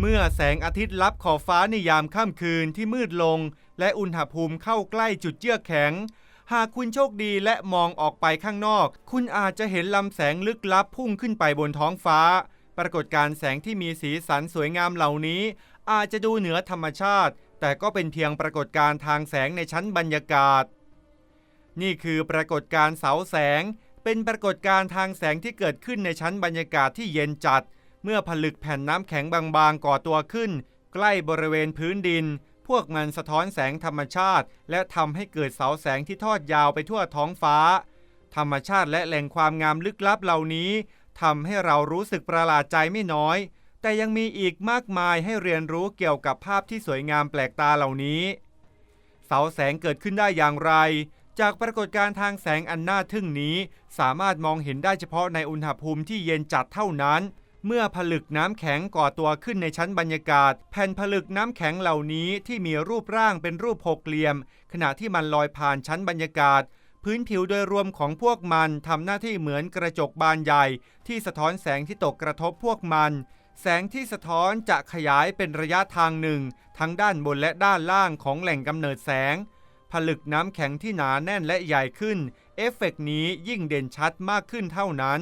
เมื่อแสงอาทิตย์ลับขอบฟ้าในยามค่ำคืนที่มืดลง และอุณหภูมิเข้าใกล้จุดเยือกแข็ง หากคุณโชคดีและมองออกไปข้างนอก คุณอาจจะเห็นลำแสงลึกลับพุ่งขึ้นไปบนท้องฟ้า ปรากฏการแสงที่มีสีสันสวยงามเหล่านี้ อาจจะดูเหนือธรรมชาติ แต่ก็เป็นเพียงปรากฏการณ์ทางแสงในชั้นบรรยากาศ นี่คือปรากฏการณ์เสาแสง เป็นปรากฏการณ์ทางแสงที่เกิดขึ้นในชั้นบรรยากาศที่เย็นจัด เมื่อผลึกแผ่นน้ำแข็งบางๆ ก่อตัวขึ้น ใกล้บริเวณพื้นดิน พวกมันสะท้อนแสงธรรมชาติ และทำให้เกิดเสาแสงที่ทอดยาวไปทั่วท้องฟ้า ธรรมชาติและแหล่งความงามลึกลับเหล่านี้ทำให้เรารู้สึกประหลาดใจไม่น้อย แต่ยังมีอีกมากมายให้เรียนรู้เกี่ยวกับภาพที่สวยงามแปลกตาเหล่านี้ เสาแสงเกิดขึ้นได้อย่างไร จากปรากฏการณ์ทางแสงอันน่าทึ่งนี้ สามารถมองเห็นได้เฉพาะในอุณหภูมิที่เย็นจัดเท่านั้น เมื่อผลึกน้ำแข็งก่อตัวขึ้นในชั้นบรรยากาศ แผ่นผลึกน้ำแข็งเหล่านี้ที่มีรูปร่างเป็นรูปหกเหลี่ยม ขณะที่มันลอยผ่านชั้นบรรยากาศ พื้นผิวโดยรวมของพวกมันทำหน้าที่เหมือนกระจกบานใหญ่ ที่สะท้อนแสงที่ตกกระทบพวกมัน แสงที่สะท้อนจะขยายเป็นระยะทางหนึ่ง ทั้งด้านบนและด้านล่างของแหล่งกำเนิดแสง ผลึกน้ำแข็งที่หนาแน่นและใหญ่ขึ้น เอฟเฟกต์นี้ยิ่งเด่นชัดมากขึ้นเท่านั้น